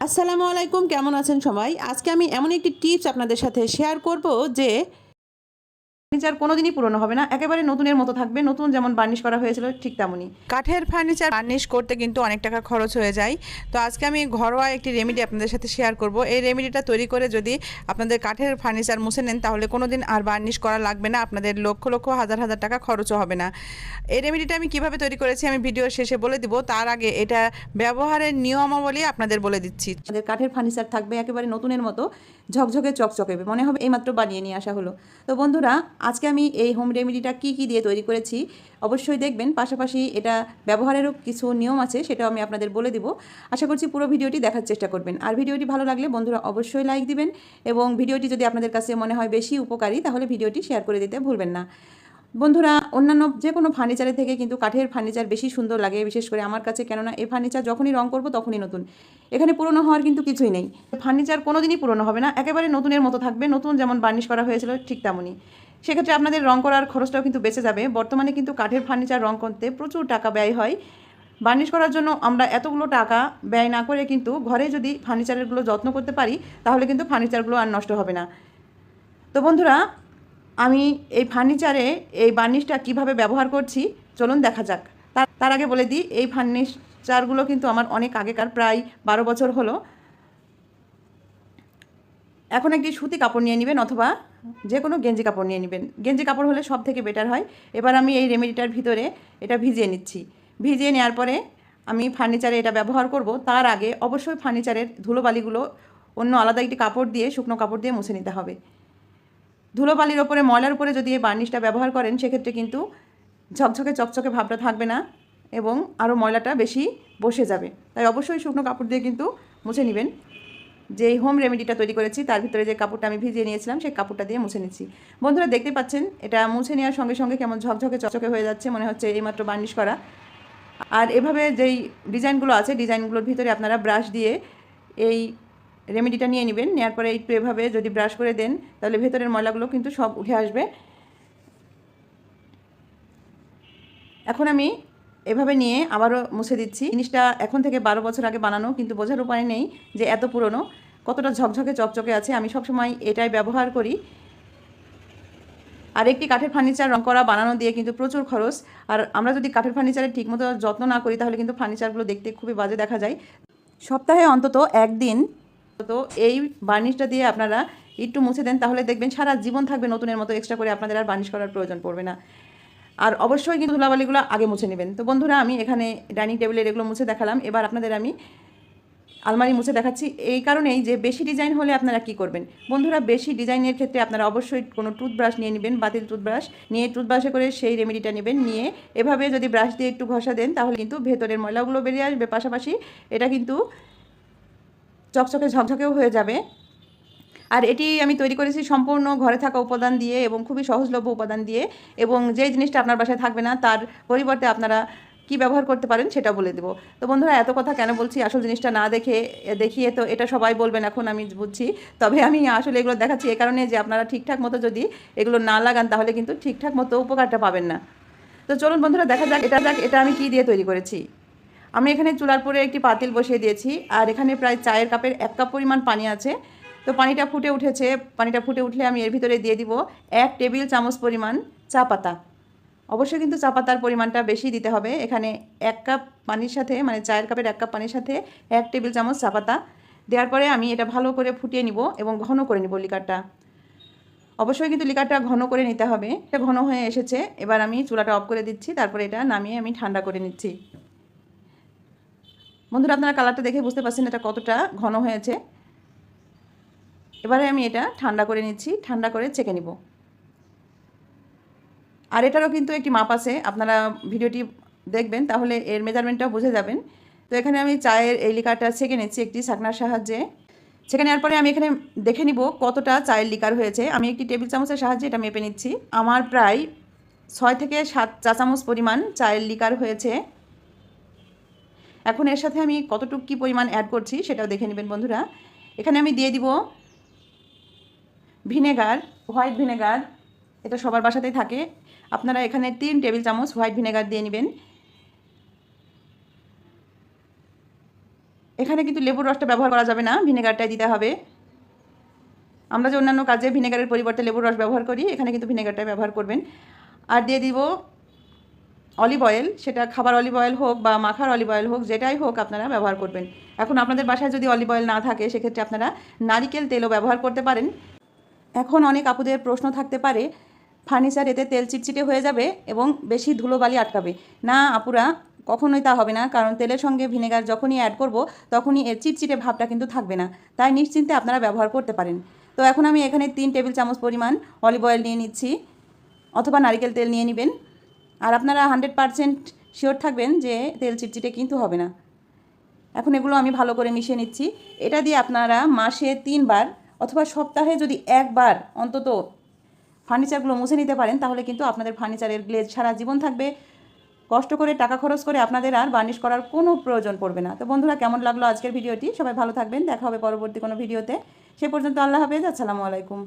আসসালামু আলাইকুম, কেমন আছেন সবাই? আজকে আমি এমন একটি টিপস আপনাদের সাথে শেয়ার করব যে ফার্নিচার কোনোদিনই পুরনো হবে না। একেবারে নতুনের মতো থাকবে নতুন যেমন বার্নিশ করা হয়েছিল ঠিক তেমনই। কাঠের ফার্নিচার বার্নিশ করতে কিন্তু অনেক টাকা খরচ হয়ে যায়। তো আজকে আমি ঘরোয়া একটি রেমেডি আপনাদের সাথে শেয়ার করব। এই রেমেডিটা তৈরি করে যদি আপনাদের কাঠের ফার্নিচার মুছে নেন তাহলে কোনোদিন আর বার্নিশ করা লাগবে না। আপনাদের লক্ষ লক্ষ হাজার হাজার টাকা খরচও হবে না। এই রেমেডিটা আমি কীভাবে তৈরি করেছি আমি ভিডিওর শেষে বলে দিব। তার আগে এটা ব্যবহারের নিয়মাবলী আপনাদের বলে দিচ্ছি। আমাদের কাঠের ফার্নিচার থাকবে একেবারে নতুনের মতো ঝকঝকে চকচকে মনে হবে এইমাত্র বানিয়ে নিয়ে আসা হলো। তো বন্ধুরা আজকে আমি এই হোম রেমেডিটা কী কী দিয়ে তৈরি করেছি, অবশ্যই দেখবেন। পাশাপাশি এটা ব্যবহারেরও কিছু নিয়ম আছে, সেটাও আমি আপনাদের বলে দিব। আশা করছি পুরো ভিডিওটি দেখার চেষ্টা করবেন। আর ভিডিওটি ভালো লাগলে বন্ধুরা অবশ্যই লাইক দিবেন এবং ভিডিওটি যদি আপনাদের কাছে মনে হয় বেশি উপকারী, তাহলে ভিডিওটি শেয়ার করে দিতে ভুলবেন না। বন্ধুরা, অন্যান্য যে কোনো ফার্নিচারের থেকে কিন্তু কাঠের ফার্নিচার বেশি সুন্দর লাগে, বিশেষ করে আমার কাছে। কেননা এই ফার্নিচার যখনই রং করব, তখনই নতুন। এখানে পুরনো হওয়ার কিন্তু কিছুই নেই। ফার্নিচার কোনোদিনই পুরনো হবে না, একেবারে নতুনের মতো থাকবে। নতুন যেমন বার্নিশ করা হয়েছিল, ঠিক তেমনই। সেক্ষেত্রে আপনাদের রং করার খরচটাও কিন্তু বেঁচে যাবে। বর্তমানে কিন্তু কাঠের ফার্নিচার রং করতে প্রচুর টাকা ব্যয় হয়। বার্নিশ করার জন্য আমরা এতগুলো টাকা ব্যয় না করে কিন্তু ঘরে যদি ফার্নিচারেরগুলো যত্ন করতে পারি, তাহলে কিন্তু ফার্নিচারগুলো আর নষ্ট হবে না। তো বন্ধুরা, আমি এই ফার্নিচারে এই বার্নিশটা কীভাবে ব্যবহার করছি, চলুন দেখা যাক। তার তার আগে বলে দিই, এই ফার্নিচারগুলো কিন্তু আমার অনেক আগেকার, প্রায় বারো বছর হলো। এখন একটি সুতি কাপড় নিয়ে নেবেন অথবা যে কোনো গেঞ্জি কাপড় নিয়ে নেবেন। গেঞ্জি কাপড় হলে সব থেকে বেটার হয়। এবার আমি এই রেমেডিটার ভিতরে এটা ভিজিয়ে নিচ্ছি। ভিজিয়ে নেওয়ার পরে আমি ফার্নিচারে এটা ব্যবহার করব। তার আগে অবশ্যই ফার্নিচারের ধুলোবালিগুলো অন্য আলাদা একটি কাপড় দিয়ে, শুকনো কাপড় দিয়ে মুছে নিতে হবে। ধুলোবালির ওপরে, ময়লার উপরে যদি এই বার্নিশটা ব্যবহার করেন, সেক্ষেত্রে কিন্তু ঝকঝকে, চকচকে ভাবটা থাকবে না এবং আরও ময়লাটা বেশি বসে যাবে। তাই অবশ্যই শুকনো কাপড় দিয়ে কিন্তু মুছে নেবেন। যে হোম রেমেডিটা তৈরি করেছি, তার ভিতরে যে কাপড়টা আমি ভিজিয়ে নিয়েছিলাম, সেই কাপড়টা দিয়ে মুছে নিচ্ছি। বন্ধুরা দেখতে পাচ্ছেন, এটা মুছে নেওয়ার সঙ্গে সঙ্গে কেমন ঝকঝকে, চকচকে হয়ে যাচ্ছে, মনে হচ্ছে এইমাত্র বার্নিশ করা। আর এভাবে যেই ডিজাইনগুলো আছে, ডিজাইনগুলোর ভিতরে আপনারা ব্রাশ দিয়ে এই রেমেডিটা নিয়ে নেবেন। নেওয়ার পরে একটু এভাবে যদি ব্রাশ করে দেন, তাহলে ভেতরের ময়লাগুলো কিন্তু সব উঠে আসবে। এখন আমি এভাবে নিয়ে আবারও মুছে দিচ্ছি। জিনিসটা এখন থেকে বারো বছর আগে বানানো, কিন্তু বোঝার উপায় নেই যে এত পুরনো, কতটা ঝকঝকে চকচকে আছে। আমি সবসময় এটাই ব্যবহার করি। আর একটি কাঠের ফার্নিচার রং করা, বানানো দিয়ে কিন্তু প্রচুর খরচ। আর আমরা যদি কাঠের ফার্নিচারের ঠিকমতো যত্ন না করি, তাহলে কিন্তু ফার্নিচারগুলো দেখতে খুবই বাজে দেখা যায়। সপ্তাহে অন্তত একদিন তো এই বার্নিশটা দিয়ে আপনারা একটু মুছে দেন, তাহলে দেখবেন সারা জীবন থাকবে নতুনের মতো, এক্সট্রা করে আপনাদের আর বার্নিশ করার প্রয়োজন পড়বে না। আর অবশ্যই কিন্তু ধুলাবালিগুলো আগে মুছে নেবেন। তো বন্ধুরা, আমি এখানে ডাইনিং টেবিলের এগুলো মুছে দেখালাম। এবার আপনাদের আমি আলমারি মুছে দেখাচ্ছি। এই কারণেই যে বেশি ডিজাইন হলে আপনারা কি করবেন? বন্ধুরা, বেশি ডিজাইনের ক্ষেত্রে আপনারা অবশ্যই কোনো টুথব্রাশ নিয়ে নেবেন, বাতিল টুথব্রাশ। নিয়ে টুথব্রাশে করে সেই রেমেডিটা নেবেন। নিয়ে এভাবে যদি ব্রাশ দিয়ে একটু ঘষা দেন, তাহলে কিন্তু ভেতরের ময়লাগুলো বেরিয়ে আসবে। পাশাপাশি এটা কিন্তু চকচকে ঝকঝকেও হয়ে যাবে। আর এটি আমি তৈরি করেছি সম্পূর্ণ ঘরে থাকা উপাদান দিয়ে এবং খুবই সহজলভ্য উপাদান দিয়ে এবং যে জিনিসটা আপনার বাসায় থাকবে না, তার পরিবর্তে আপনারা কি ব্যবহার করতে পারেন সেটা বলে দেবো। তো বন্ধুরা, এত কথা কেন বলছি? আসল জিনিসটা না দেখে দেখিয়ে তো এটা সবাই বলবেন, এখন আমি বুঝছি। তবে আমি আসলে এগুলো দেখাচ্ছি এ কারণে যে আপনারা ঠিকঠাক মতো যদি এগুলো না লাগান, তাহলে কিন্তু ঠিকঠাক মতো উপকারটা পাবেন না। তো চলুন বন্ধুরা, দেখা যাক, এটা যাক, এটা আমি কি দিয়ে তৈরি করেছি। আমি এখানে চুলার পরে একটি পাতিল বসিয়ে দিয়েছি, আর এখানে প্রায় চায়ের কাপের এক কাপ পরিমাণ পানি আছে। তো পানিটা ফুটে উঠেছে, পানিটা ফুটে উঠলে আমি এর ভিতরে দিয়ে দিব এক টেবিল চামচ পরিমাণ চা পাতা। অবশ্যই কিন্তু চা পাতার পরিমাণটা বেশি দিতে হবে। এখানে এক কাপ পানির সাথে মানে চায়ের কাপের এক কাপ পানির সাথে এক টেবিল চামচ চা পাতা। দেওয়ার পরে আমি এটা ভালো করে ফুটিয়ে নিব এবং ঘন করে নিব লিকারটা। অবশ্যই কিন্তু লিকারটা ঘন করে নিতে হবে। এটা ঘন হয়ে এসেছে। এবার আমি চুলাটা অফ করে দিচ্ছি, তারপরে এটা নামিয়ে আমি ঠান্ডা করে নিচ্ছি। বন্ধুরা, আপনারা কালারটা দেখে বুঝতে পারছেন এটা কতটা ঘন হয়েছে। এবারে আমি এটা ঠান্ডা করে নিচ্ছি, ঠান্ডা করে চেকে নিব। আর এটারও কিন্তু একটি মাপ আছে, আপনারা ভিডিওটি দেখবেন, তাহলে এর মেজারমেন্টটাও বুঝে যাবেন। তো এখানে আমি চায়ের এই লিকারটা ছেঁকে নিচ্ছি একটি ছাকনার সাহায্যে। ছেঁকে নেওয়ার পরে আমি এখানে দেখে নিব কতটা চায়ের লিকার হয়েছে। আমি একটি টেবিল চামচের সাহায্যে এটা মেপে নিচ্ছি। আমার প্রায় ছয় থেকে সাত চা চামচ পরিমাণ চায়ের লিকার হয়েছে। এখন এর সাথে আমি কতটুকু কী পরিমাণ অ্যাড করছি সেটাও দেখে নেবেন বন্ধুরা। এখানে আমি দিয়ে দিব ভিনেগার, হোয়াইট ভিনেগার, এটা সবার বাসাতেই থাকে। আপনারা এখানে তিন টেবিল চামচ হোয়াইট ভিনেগার দিয়ে নেবেন। এখানে কিন্তু লেবুর রসটা ব্যবহার করা যাবে না, ভিনেগারটাই দিতে হবে। আমরা যে অন্যান্য কাজে ভিনেগারের পরিবর্তে লেবুর রস ব্যবহার করি, এখানে কিন্তু ভিনেগারটাই ব্যবহার করবেন। আর দিয়ে দিব অলিভ অয়েল, সেটা খাবার অলিভ অয়েল হোক বা মাখার অলিভ অয়েল হোক, যেটাই হোক আপনারা ব্যবহার করবেন। এখন আপনাদের বাসায় যদি অলিভ অয়েল না থাকে, সেক্ষেত্রে আপনারা নারিকেল তেলও ব্যবহার করতে পারেন। এখন অনেক আপুদের প্রশ্ন থাকতে পারে, ফার্নিচার এতে তেল চিটচিটে হয়ে যাবে এবং বেশি ধুলোবালি আটকাবে। না, আপুরা, কখনোই তা হবে না, কারণ তেলের সঙ্গে ভিনেগার যখনই অ্যাড করব, তখনই এর চিটচিটে ভাবটা কিন্তু থাকবে না। তাই নিশ্চিন্তে আপনারা ব্যবহার করতে পারেন। তো এখন আমি এখানে তিন টেবিল চামচ পরিমাণ অলিভ অয়েল নিয়ে নিচ্ছি, অথবা নারিকেল তেল নিয়ে নেবেন। আর আপনারা হান্ড্রেড পারসেন্ট শিওর থাকবেন যে তেল চিটচিটে কিন্তু হবে না। এখন এগুলো আমি ভালো করে মিশিয়ে নিচ্ছি। এটা দিয়ে আপনারা মাসে তিনবার অথবা সপ্তাহে যদি একবার অন্তত ফার্নিচারগুলো মুছে নিতে পারেন, তাহলে কিন্তু আপনাদের ফার্নিচারের গ্লেজ সারা জীবন থাকবে। কষ্ট করে, টাকা খরচ করে আপনাদের আর বার্নিশ করার কোনো প্রয়োজন পড়বে না। তো বন্ধুরা, কেমন লাগল আজকের ভিডিওটি? সবাই ভালো থাকবেন। দেখা হবে পরবর্তী কোনো ভিডিওতে। সে পর্যন্ত আল্লাহ হাফেজ। আসসালামু আলাইকুম।